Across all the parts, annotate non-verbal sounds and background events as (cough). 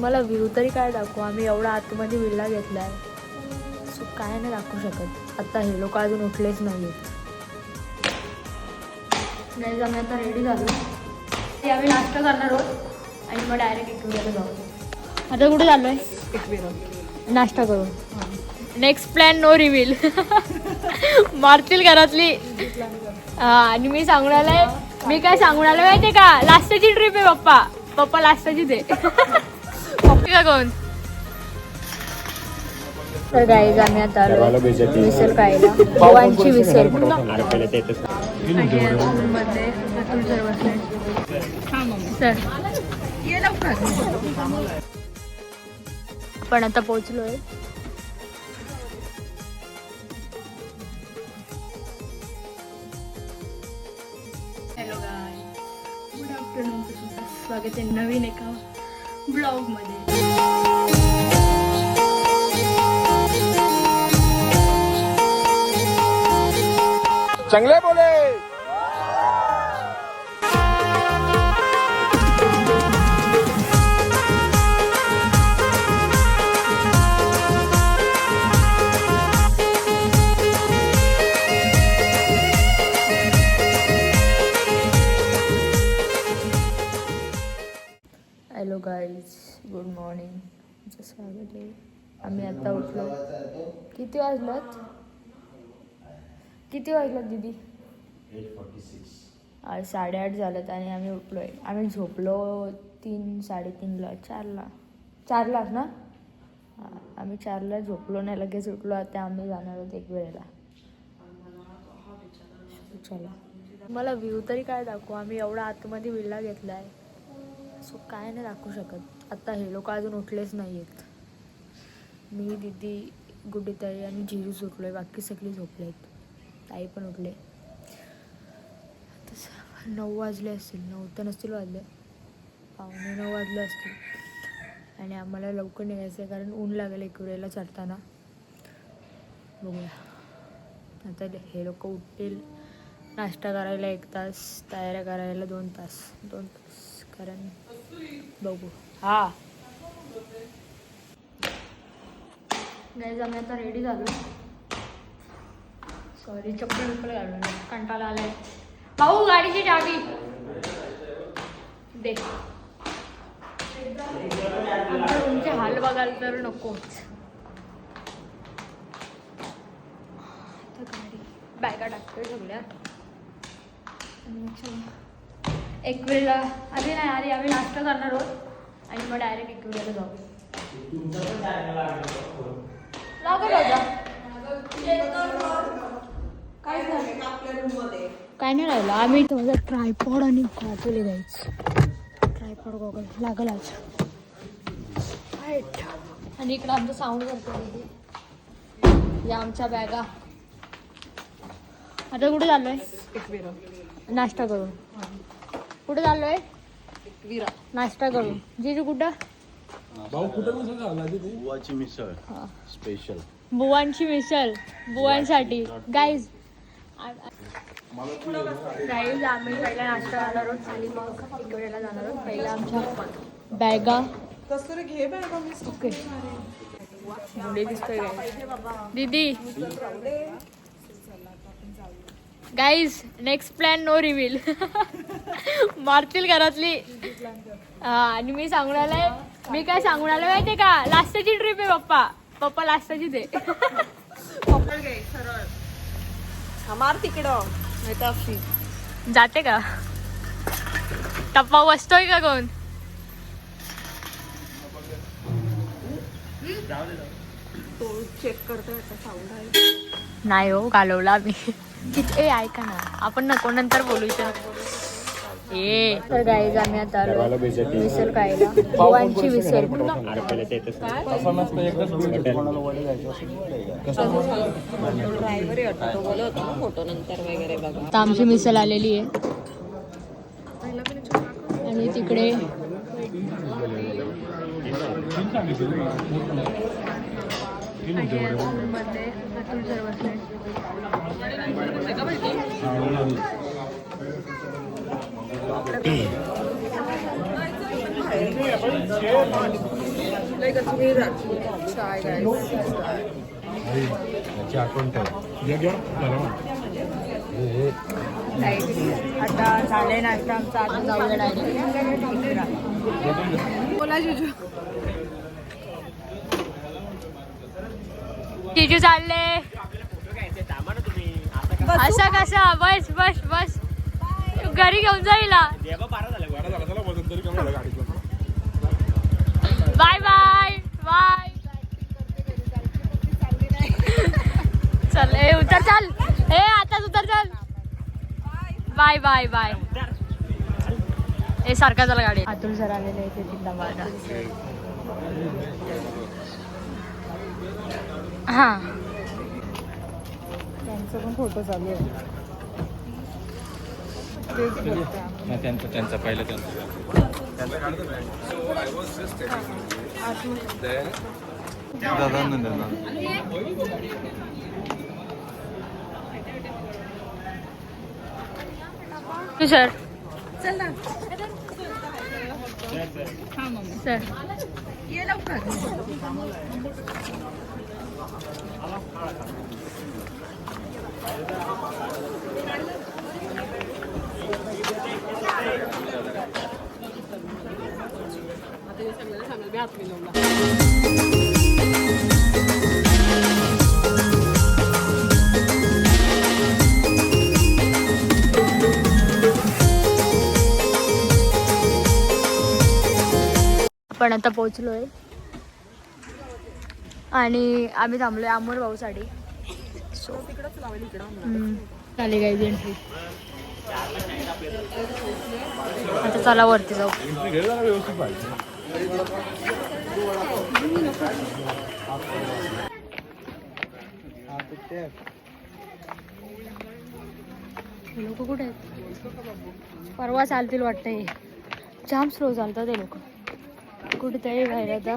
मला व्ह्यू तरी काय दाखवू? आम्ही एवढा आतमध्ये विल्ला घेतला आहे सो काय नाही दाखवू शकत. आता हे लोक अजून उठलेच नाही आहेत नाही आम्ही आता रेडी झालो. ते आम्ही नाश्ता करणार आहोत आणि मग डायरेक्ट इकडे जाऊ. आता कुठे चाललो आहे नाश्ता करून. नेक्स्ट प्लॅन नो रिव्हील मारतील घरातली. हा आणि मी सांगून आलोय मी काय सांगून आलोय माहितीये का? लास्टची ट्रिप आहे पप्पा. पप्पा लास्टचीच आहे. (laughs) पप्पा का कोण तर गाईज आम्ही आता आलो विसल खायला. पवांची विसल आपण आता पोहोचलोय. हॅलो गाय गुड आफ्टरनून स्वागत आहे नवीन एका ब्लॉगमध्ये. चांगले बोले. आम्ही आता उठलो. किती वाजलात? किती वाजलात दीदी? साडेआठ झालं आणि आम्ही उठलो आहे आम्ही झोपलो तीन साडेतीनला चारला. चारलाच ना? आम्ही चारला झोपलो नाही लगेच उठलो. आता आम्ही जाणार आहोत एक वेळेला. चला. मला व्ह्यू तरी काय दाखवू? आम्ही एवढा आतमध्ये विल्ला घेतला आहे सो काय नाही दाखवू शकत. आता हे लोक अजून उठलेच नाही आहेत मी दिदी गुड्डीताई आणि जिजू झोपलो आहे बाकी सगळी झोपले आहेत ताई पण उठले. तसं नऊ वाजले असतील. नऊ तर नसतील वाजले. पावणे नऊ वाजले असतील. आणि आम्हाला लवकर निघायचं आहे कारण ऊन लागेल एक वेळेला चढताना. बघूया. आता हे लोक उठतील. नाश्ता करायला एक तास तयाऱ्या करायला दोन तास. दोन तास. कारण बघू. हा. गाईज आम्ही आता रेडी झालो. सॉरी चप्पल बिप्पल घालून कंटाळा आलाय. भाऊ गाडीची चावी. दे आमच्या रूमचे हाल बघाल तर नकोच. आता गाडी. बॅगा टाकतोय सगळ्या. एक वेळेला अरे नाही अरे आम्ही नाश्ता करणार आहोत. आणि मग डायरेक्ट एक वेळेला जाऊ. होता काय नाही राहिलं. आम्ही माझा ट्रायपॉड आणि गॉगल जायचं. ट्रायपॉड गॉगल लागल आज. आणि इकडं आमचं साऊंड करतो या आमच्या बॅगा. आता कुठे चाललोय? नाश्ता करून. कुठे चाललोय? नाश्ता करून. जिजू कुठं? बुवाची मिसळ. स्पेशल बुवांची मिसळ बुवांसाठी. गाईज गाईज आम्ही पहिला नाश्ता करणार आहोत आणि मग इकडेला जाणार आहोत पहिला आमच्या बॅगा. ओके. मुले दिसतोय दीदी. Guys next plan no reveal मारतील घरातली. हा आणि मी सांगून आलोय मी काय सांगून आलोय माहितीये का? लास्टची ट्रिप आहे पप्पा. पप्पा लास्टचीच आहे मार तिकडं. जाते का? टप्पा बसतोय का कोण? तो चेक करतोय नाही हो घालवला मी. किती ए ऐका ना. आपण नको नंतर बोलू इथं. ए तर गाईज आम्ही आता आलो विसल खायला. वगैरे बघा. आता आमची मिसल आलेली आहे. आणि तिकडे लाईक अजमेर चाय गाईस याची आठवण ठेव. आता झालंय नाश्ता आमचा आता जाऊया डायरेक्ट बोला जिजू. जिजू चालले. असं कसं? बस बस बस. घरी घेऊन जाईल बाय बाय. बाय. चल ए उतर चल. ए आताच उतर चल. Bye bye bye. ए सारखा चला गाडी अतुल सर आलेले तिथला माझा हा. त्यांचं पण फोटो चालू आहे. त्यांचं त्यांचं पहिलं त्यांचं. दादा तू सर चल ना. सर. ये लवकर. आपण आता पोहोचलोय. आणि आम्ही थांबलोय अमोल भाऊसाठी. सो चालेल काही एंट्री आता चला वरती जाऊ. लोक कुठे आहेत? परवा चालतील वाटतं जाम स्लो चालतात ते लोक. कुठे तरी बाहेर आता.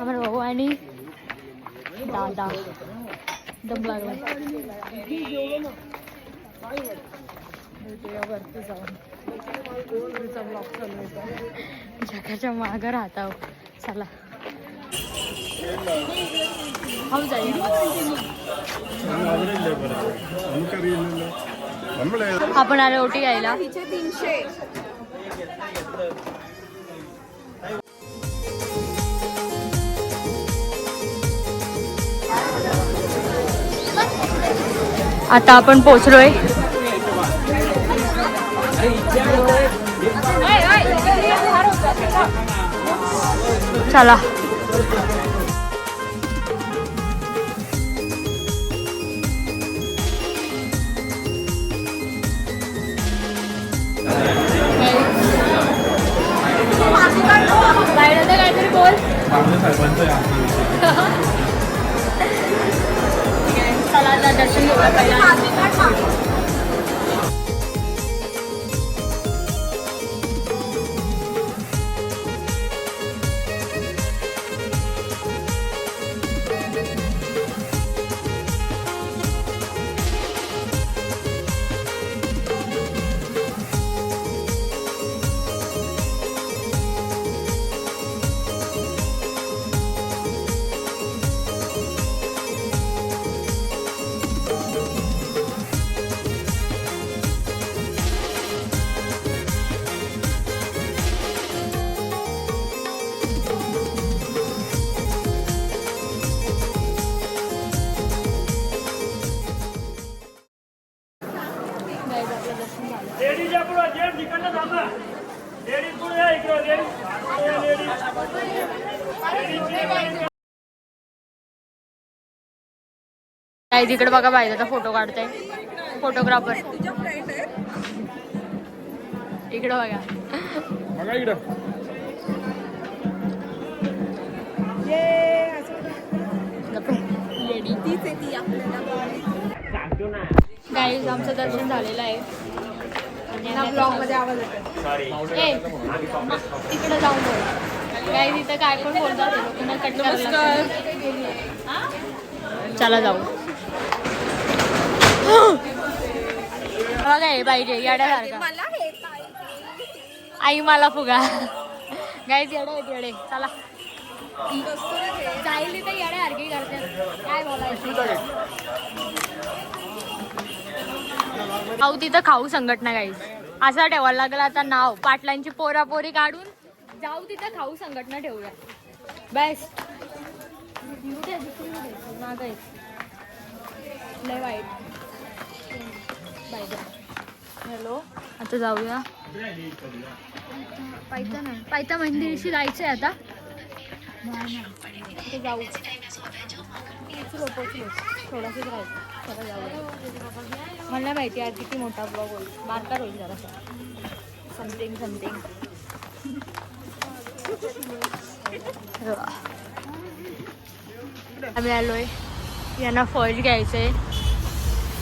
आम्हाला भाऊ आणि दादा. दम लागला वरती जाऊन. पुढचा ब्लॉक चालू होता जगाच्या मागं राहत आहो चला. हो जाऊया आपण आलो ओटी घ्यायला तिचे तीनशे. आता आपण पोचलोय चला. काहीतरी बोल. (laughs) चला आता दर्शन घेऊया पहिला Guys, लेडीजच्या पुढं जेंट्स इकडनं थांबा लेडीज पुढे या इकडं लेडीज. काही तिकडे बघा आता फोटो काढते. फोटोग्राफर. इकडे बघा. बघा इकडं. लेडी तीच आहे ती आपल्याला. गाईज आमचं दर्शन झालेलं आहे. आवाज येतो ए, तिकडे जाऊन बोल. तिथं काय पण बोलतात? लोकांना कट नमस्कार. चला जाऊ. बघा हे पाहिजे येड्यासारखा. मला हे आई मला फुगा. गाईज येडे आहेत येडे. चला. जाईल तर येणे हरकी करते. काय बोलायचं? खाऊ तिथं खाऊ संघटना काही असं ठेवायला लागलं आता नाव. पाटलांची पोरापोरी काढून. जाऊ तिथं खाऊ संघटना ठेवूया. बेस्ट लय वाईट. हॅलो. आता जाऊया. पायथा नाही पायथा मंदिरशी जायचं आहे आता ते जाऊ पोचलो राहायचं. मला नाही माहिती आज किती मोठा ब्लॉग होईल. बारकार होईल जरासा समथिंग समथिंग आम्ही आलोय. यांना फर्स्ट घ्यायचंय.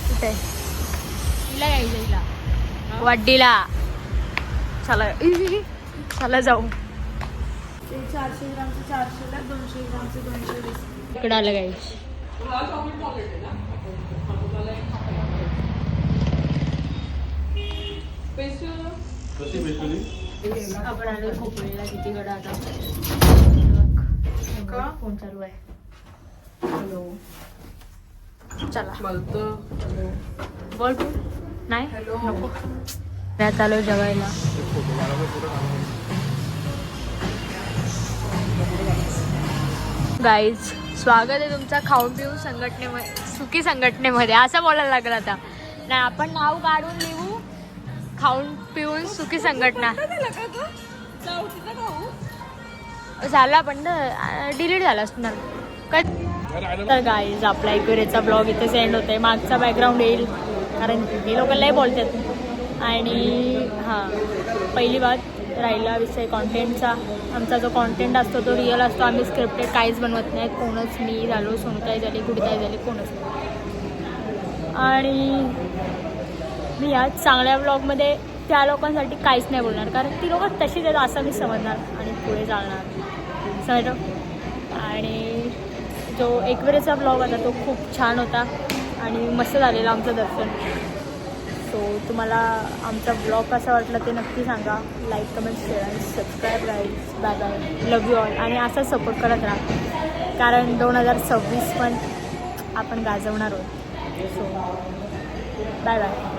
कुठे? हिला घ्यायचं हिला. वड्डीला. चला. चला जाऊ. चारशे ग्रामचे चारशेला दोनशे ग्रामचे दोनशे वीस. इकडे आलं गाईच आपण आलो खोपडीला किती आता. फोन चालू आहे. हॅलो. चला. बोल तू. नाही? जेवायला. गाईज स्वागत आहे तुमचा खाऊन पिऊन संघटनेमध्ये सुखी संघटनेमध्ये. असं बोलायला लागलं आता. नाही आपण नाव काढून लिहू खाऊन पिऊन सुखी संघटना. झाला पण डिलीट झाला असणार. काय तर गाईज आपला एकविरेचा ब्लॉग इथे सेंड होतोय. मागचा बॅकग्राऊंड येईल कारण हे लोक लय बोलतात. आणि हां पहिली बात राहिला विषय कॉन्टेंटचा आमचा जो कॉन्टेंट असतो तो रिअल असतो. आम्ही स्क्रिप्टेड काहीच बनवत नाही. कोणच मी झालो सोनताई झाली गुडताई झाली कोणच नाही. आणि मी या चांगल्या ब्लॉगमध्ये त्या लोकांसाठी काहीच नाही बोलणार. कारण ती लोकं तशीच आहेत असं मी समजणार आणि पुढे चालणार. सर आणि जो एकवेळेचा ब्लॉग होता तो खूप छान होता आणि मस्त झालेला आमचं दर्शन. सो तुम्हाला आमचा ब्लॉग कसा वाटला ते नक्की सांगा. लाईक कमेंट शेअर आणि सबस्क्राईब राहील bye bye love you all आणि असा सपोर्ट करत राहा. कारण दोन हजार सव्वीस पण आपण गाजवणार आहोत. So bye bye